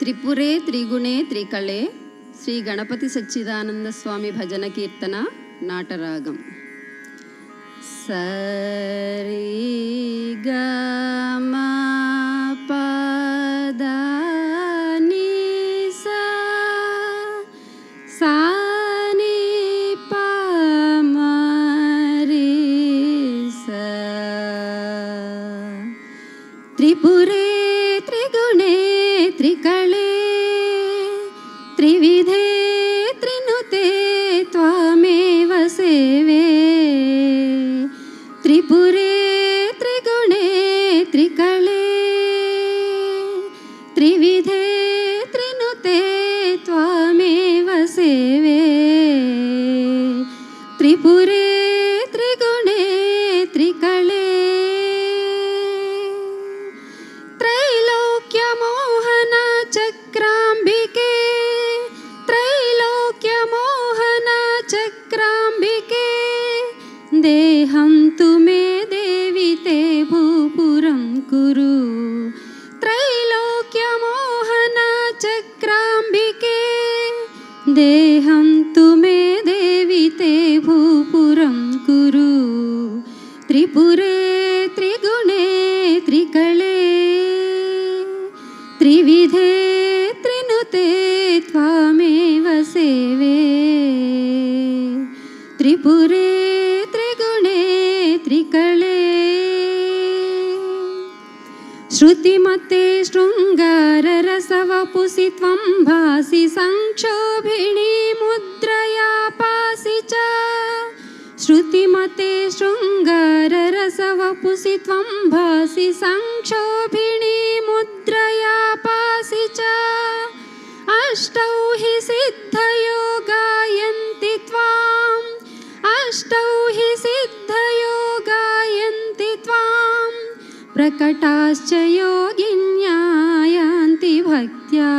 ತ್ರಿಪುರೇ ತ್ರಿಗುಣೇ ತ್ರಿಕಳೆ ಶ್ರೀ ಗಣಪತಿ ಸಚ್ಚಿದಾನಂದ ಸ್ವಾಮಿ ಭಜನ ಕೀರ್ತನ ನಾಟರಾಗಂ. ಸರಿ ಗ ಪದ ತ್ರಿಪುರೇ త్రికళే త్రివిధే త్రినుతే త్వమేవ సేవే. త్రిపురే త్రిగుణే త్రికళే త్రివిధే త్రినుతే త్వమేవ సేవే. త్రిపురే देहं तु मे देवि ते भूपुरं कुरु। त्रैलोक्यमोहन चक्राम्बिके देहं तु मे देवि ते भूपुरं कुरु। त्रिपुरे, त्रिगुणे त्रिकळे त्रिविधे, त्रिनुते त्वामेव सेवे। त्रिपुरे श्रुतिमते शृङ्गाररसवपुसि त्वं भासि संक्षोभिणी मुद्रया पासि च। श्रुतिमते शृङ्गाररसवपुसि त्वं भासि संक्षोभिणी प्रकटाश्च योगिन्यायान्ति भक्त्या।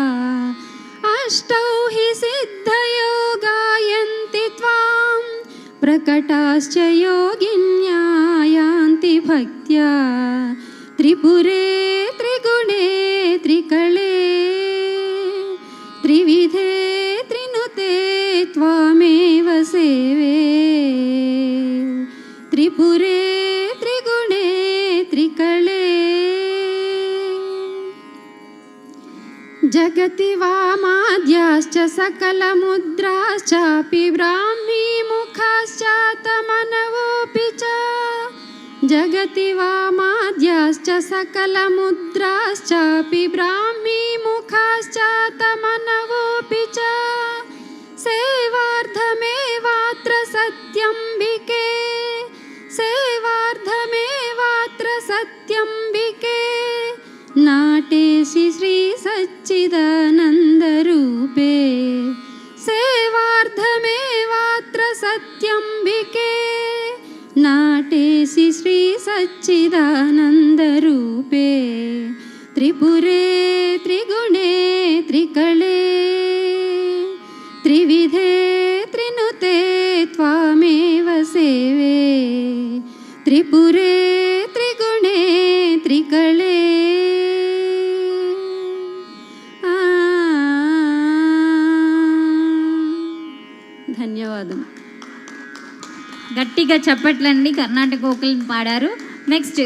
अष्टौ हि सिद्धयो त्वाम् प्रकटाश्च योगिन्यायान्ति भक्त्या। त्रिपुरे, त्रिगुणे त्रिकळे त्रिविधे, त्रिनुते त्वामेव सेवे। त्रिपुरे जगति वामाद्याश्च सकलमुद्राश्चापि ब्राह्मी मुखाश्चातमनवोऽपि च। जगति वामाद्याश्च सकलमुद्राश्चापि ब्राह्मी मुखाश्चातमनवोऽपि च नाटेशि श्रीसच्चिदानन्दरूपे सेवार्धमेवात्र सत्यम्बिके नाटेशि श्रीसच्चिदानन्दरूपे त्रिपुरे त्रिगुणे त्रिकळे त्रिविधे त्रिनुते त्वामेव सेवे त्रिपुरे ధన్యవాదం. గట్టిగా చప్పట్లండి కర్ణాటక ఓకల్ పాడారు. నెక్స్ట్